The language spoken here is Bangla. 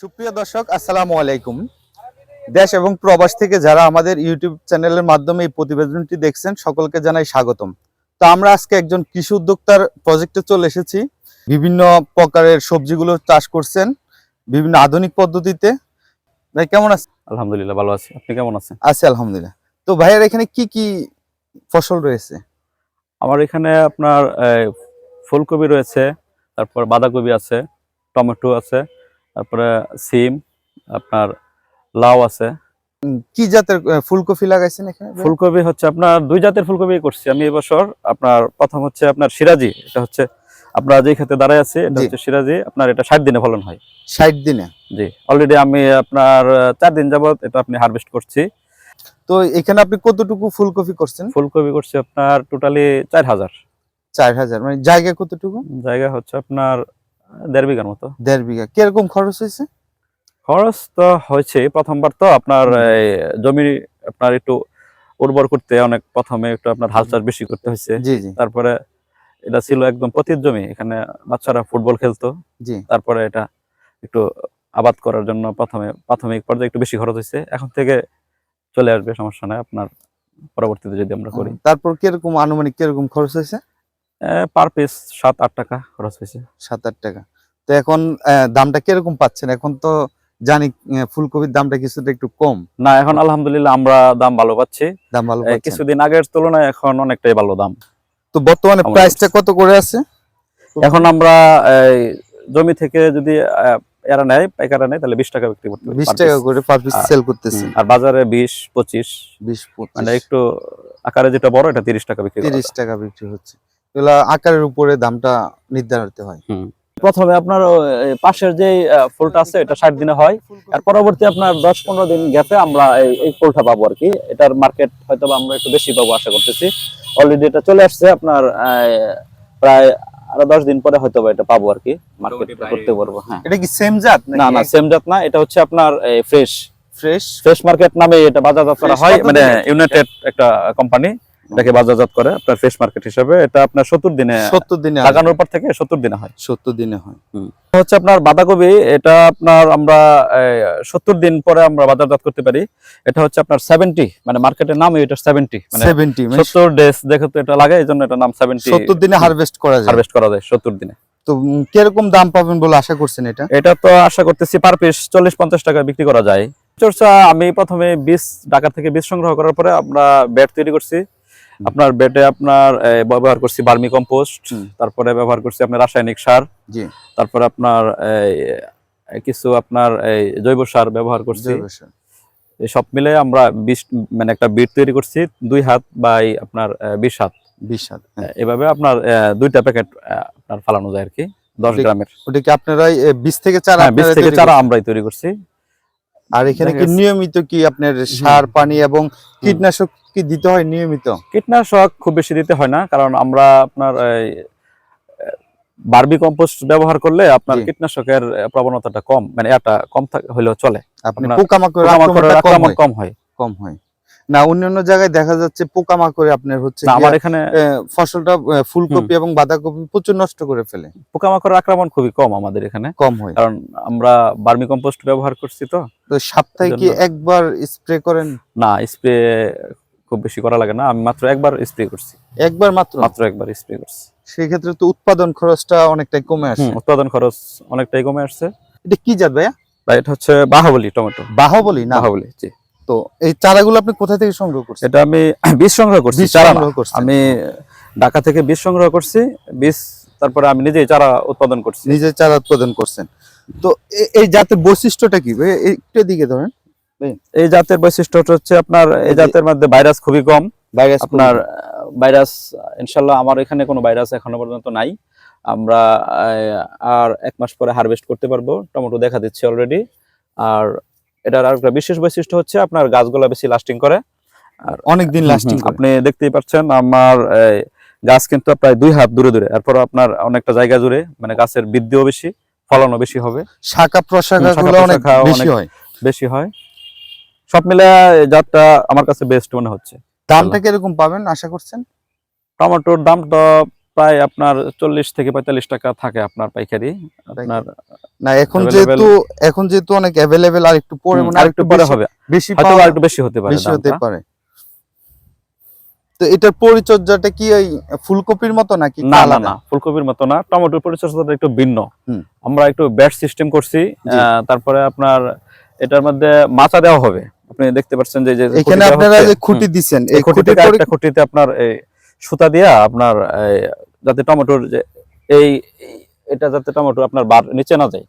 সুপ্রিয় দর্শক আসসালামু আলাইকুম। দেশ এবং প্রবাস থেকে যারা আমাদের ইউটিউব চ্যানেলের মাধ্যমে এই প্রতিবেদনটি দেখছেন সকলকে জানাই স্বাগতম। তো আমরা আজকে একজন কৃষি উদ্যোক্তার প্রজেক্টে চলে এসেছি। বিভিন্ন প্রকারের সবজিগুলো চাষ করছেন বিভিন্ন আধুনিক পদ্ধতিতে। ভাই কেমন আছেন? আলহামদুলিল্লাহ ভালো আছি। আপনি কেমন আছেন? আছি আলহামদুলিল্লাহ। তো ভাইয়ের এখানে কি কি ফসল রয়েছে? আমার এখানে আপনার ফুলকপি রয়েছে তারপর বাঁধাকপি আছে টমেটো আছে তারপরে সিম আপনার লাউ আছে। কি জাতের ফুলকপি লাগাইছেন এখানে? ফুলকপি হচ্ছে আপনার দুই জাতের ফুলকপি করছি আমি এবছর। আপনার প্রথম হচ্ছে আপনার সিরাজি এটা হচ্ছে আপনার যে ক্ষেত্রে দাঁড়ায় আছে এটা হচ্ছে সিরাজি। আপনার এটা ষাট দিনে ফলন হয়। ষাট দিনে? জি অলরেডি আমি আপনার চার দিন যাবত এটা আপনি হারভেস্ট করছি। তো এখানে আপনি কতটুকু ফুলকপি করছেন? ফুলকপি করছি আপনার টোটালি চার হাজার। চার হাজার মানে জায়গা কতটুকু? জায়গা হচ্ছে আপনার দেড় বিঘার মতো। দেড় বিঘা। কীরকম খরচ হয়েছে? খরচ তো হয়েছে প্রথমবার তো আপনার জমি আপনার একটু উর্বর করতে অনেক প্রথমে একটু আপনার হাল চাষ বেশি করতে হয়েছে। তারপরে এটা ছিল একদম পতির জমি এখানে বাচ্চারা ফুটবল খেলতো। জি। তারপরে এটা একটু আবাদ করার জন্য প্রথমে প্রাথমিক পর্যায়ে একটু বেশি খরচ হয়েছে। এখন থেকে চলে আসবে সমস্যা নাই। আপনার পরবর্তীতে যদি আমরা করি। তারপর কীরকম আনুমানিক কীরকম খরচ হয়েছে? পার পিস সাত আট টাকা খরচ হয়েছে। সাত আট টাকা। তো এখন দামটা কীরকম পাচ্ছেন? এখন তো জানি ফুলকপির দামটা কিছুটা একটু কম। না এখন আলহামদুলিল্লাহ আমরা দাম ভালো পাচ্ছি। দাম ভালো কিছুদিন আগের তুলনায় এখন অনেকটাই ভালো দাম। তো বর্তমানে প্রাইসটা কত করে আছে? এখন আমরা জমি থেকে যদি এরা নেয় পাইকারা নেয় তাহলে বিশ টাকা বিক্রি করতে বিশ টাকা করে পার পিস সেল করতেছেন হুম, আর বাজারে বিশ পঁচিশ বিশ মানে একটু আকারে যেটা বড় এটা তিরিশ টাকা বিক্রি করা তিরিশ টাকা বিক্রি হচ্ছে। এগুলা আকারের উপরে দামটা নির্ধারিত হয়। প্রথমে আপনার পাশের যে ফুলটা আছে এটা ষাট দিনে হয়। আর পরবর্তী আপনার দশ পনেরো দিন গ্যাপে আমরা এই- ফুলটা পাবো আর কি। এটার মার্কেট হয়তো আমরা একটু বেশি পাবো আশা করতেছি। অলরেডি এটা চলে আসছে আপনার আহ, প্রায় আরও দশ দিন পরে হয়তো বা এটা পাবো আর কি। মার্কেট করতে পারব হ্যাঁ। এটা কি সেম জাত না না সেম জাত না। এটা হচ্ছে আপনার ফ্রেশ ফ্রেশ ফ্রেশ মার্কেট নামে এটা বাজারজাত করা হয় মানে ইউনাইটেড একটা কোম্পানি এটাকে বাজারজাত করে আপনার ফ্রেশ মার্কেট হিসেবে। এটা আপনার সত্তর দিনে সত্তর দিনে লাগানোর পর থেকে সত্তর দিনে হয়। সত্তর দিনে হয়। হচ্ছে আপনার বাঁধাকপি এটা আপনার আমরা সত্তর দিন পরে আমরা বাজারজাত করতে পারি। এটা হচ্ছে আপনার সেভেন্টি মানে মার্কেটের নাম এটা সেভেন্টি মানে সেভেন্টি সত্তর ডেজ দেখে তো এটা লাগে এই জন্য এটা নাম সেভেন্টি সত্তর দিনে হারভেস্ট করা যায়। হারভেস্ট করা যায় সত্তর দিনে। তো কীরকম দাম পাবেন বলে আশা করছেন এটা? এটা তো আশা করতেছি পার পিস চল্লিশ পঞ্চাশ টাকা বিক্রি করা যায়। চর্চা আমি প্রথমে বীজ ঢাকা থেকে বীজ সংগ্রহ করার পরে আমরা ব্যাট তৈরি করছি। আপনার বেটে আপনার ব্যবহার করছি বার্মি কম্পোস্ট তারপরে ব্যবহার করছি আপনার রাসায়নিক সার জি। তারপরে আপনার কিছু আপনার এই জৈব সার ব্যবহার করছি। সব মিলে আমরা বিশ মানে একটা বিট তৈরি করছি দুই হাত বাই আপনার বিশ হাত। বিশ হাত হ্যাঁ। এভাবে আপনার দুইটা প্যাকেট আপনার ফালানো যায় আর কি দশ গ্রামের। ওটা কি আপনারাই বীজ থেকে চারা বিশ থেকে চারা? আমরাই তৈরি করছি। আর এখানে কি নিয়মিত কি আপনার সার পানি এবং কীটনাশক কি দিতে হয় নিয়মিত? কীটনাশক খুব বেশি দিতে হয় না কারণ আমরা আপনার বার্বি কম্পোস্ট ব্যবহার করলে আপনার কীটনাশকের প্রবণতাটা কম মানে এটা কম হলেও চলে। আক্রমণ কম হয়। কম হয়। না অন্যান্য জায়গায় দেখা যাচ্ছে পোকামাকড়ে আপনার হচ্ছে আমার এখানে ফসলটা ফুলকপি এবং বাঁধাকপি প্রচুর নষ্ট করে ফেলে। পোকামাকড়ের আক্রমণ খুবই কম আমাদের এখানে। কম হয়। কারণ আমরা বার্মি কম্পোস্ট ব্যবহার করছি তো। তো সপ্তাহে কি একবার স্প্রে করেন? না স্প্রে খুব বেশি করা লাগে না। আমি মাত্র একবার স্প্রে করছি। একবার মাত্র? মাত্র একবার স্প্রে করছি। সেই ক্ষেত্রে তো উৎপাদন খরচটা অনেকটাই কমে আসে উৎপাদন খরচ অনেকটাই কমে আসছে। এটা কি জাত ভাইয়া? বা এটা হচ্ছে বাহাবলি টমেটো। বাহুবলি না? বাহাবলি জি। তো এই চারাগুলো আপনি কোথা থেকে সংগ্রহ করছেন? এটা আমি বীজ সংগ্রহ করছি চারা। আমি ঢাকা থেকে বীজ সংগ্রহ করছি বীজ তারপরে আমি নিজেই চারা উৎপাদন করছি। নিজে চারা উৎপাদন করছেন। তো এই জাতের বৈশিষ্ট্যটা কি ভাই? একটু দিকে ধরেন। এই জাতের বৈশিষ্ট্য হচ্ছে আপনার এই জাতের মধ্যে ভাইরাস খুবই কম। ভাইরাস আপনার ভাইরাস ইনশাল্লাহ আমার এখানে কোনো ভাইরাস এখনও পর্যন্ত নাই। আমরা আর এক মাস পরে হারভেস্ট করতে পারব। টমেটো দেখা দিচ্ছে অলরেডি আর এটার আর একটা বিশেষ বৈশিষ্ট্য হচ্ছে আপনার গাছগুলা বেশি লাস্টিং করে। আর অনেক দিন লাস্টিং আপনি দেখতেই পাচ্ছেন আমার গাছ কিন্তু প্রায় দুই হাত দূরে দূরে। এরপর আপনার অনেকটা জায়গা জুড়ে মানে গাছের বৃদ্ধিও বেশি ফলনও বেশি হবে। শাখা প্রশাখা অনেক বেশি হয়। বেশি হয়। সব মিলে জাতটা আমার কাছে বেস্ট মনে হচ্ছে। দামটা কীরকম পাবেন আশা করছেন? টমেটোর দাম তো প্রায় আপনার চল্লিশ থেকে পঁয়তাল্লিশ টাকা থাকে আপনার পাইকারি। আপনার না এখন যেহেতু এখন যেহেতু অনেক অ্যাভেলেবেল আর একটু পরে হুম, পরে হবে। বেশি হয়তো পাওয়া- আরেকটু বেশি হতে পারে বেশি হতে পারে। তো এটার পরিচর্যাটা কি ওই ফুলকপির মতো নাকি না না না ফুলকপির মতো না। টমেটোর পরিচর্যাটা একটু ভিন্ন। আমরা একটু ব্যাট সিস্টেম করছি তারপরে আপনার এটার মধ্যে মাচা দেওয়া হবে। আপনি দেখতে পাচ্ছেন যে যে এখানে আপনারা যে খুঁটি দিচ্ছেন এই এই খুঁটি খুঁটির থেকে পরি- একটা খুঁটিতে আপনার এই সুতা দিয়া আপনার যাতে টমেটোর যে এই এই- এটা যাতে টমেটো আপনার বার নিচে না যায়।